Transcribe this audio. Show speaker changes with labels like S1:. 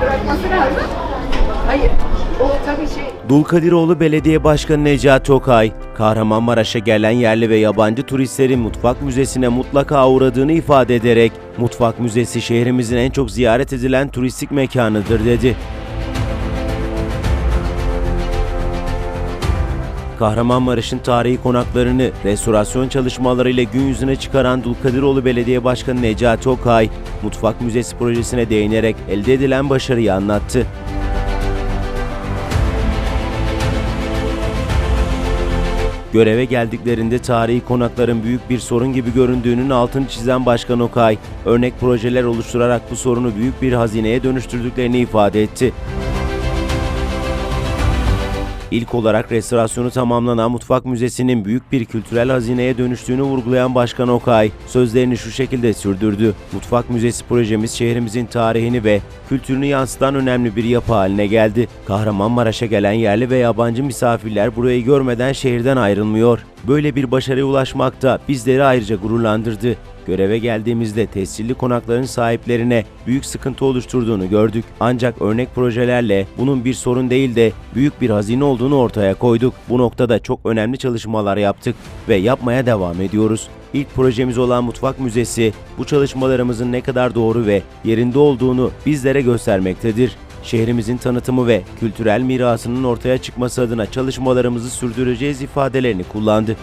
S1: bırakması lazım. Hayır. O tabii şey
S2: Dulkadiroğlu Belediye Başkanı Necati Okay, Kahramanmaraş'a gelen yerli ve yabancı turistlerin Mutfak Müzesi'ne mutlaka uğradığını ifade ederek, Mutfak Müzesi şehrimizin en çok ziyaret edilen turistik mekanıdır dedi. Kahramanmaraş'ın tarihi konaklarını restorasyon çalışmalarıyla gün yüzüne çıkaran Dulkadiroğlu Belediye Başkanı Necati Okay, Mutfak Müzesi projesine değinerek elde edilen başarıyı anlattı. Göreve geldiklerinde tarihi konakların büyük bir sorun gibi göründüğünün altını çizen Başkan Okay, örnek projeler oluşturarak bu sorunu büyük bir hazineye dönüştürdüklerini ifade etti. İlk olarak restorasyonu tamamlanan Mutfak Müzesi'nin büyük bir kültürel hazineye dönüştüğünü vurgulayan Başkan Okay, sözlerini şu şekilde sürdürdü. Mutfak Müzesi projemiz şehrimizin tarihini ve kültürünü yansıtan önemli bir yapı haline geldi. Kahramanmaraş'a gelen yerli ve yabancı misafirler burayı görmeden şehirden ayrılmıyor. Böyle bir başarıya ulaşmak da bizleri ayrıca gururlandırdı. Göreve geldiğimizde tescilli konakların sahiplerine büyük sıkıntı oluşturduğunu gördük. Ancak örnek projelerle bunun bir sorun değil de büyük bir hazine olduğunu ortaya koyduk. Bu noktada çok önemli çalışmalar yaptık ve yapmaya devam ediyoruz. İlk projemiz olan Mutfak Müzesi bu çalışmalarımızın ne kadar doğru ve yerinde olduğunu bizlere göstermektedir. Şehrimizin tanıtımı ve kültürel mirasının ortaya çıkması adına çalışmalarımızı sürdüreceğiz ifadelerini kullandı.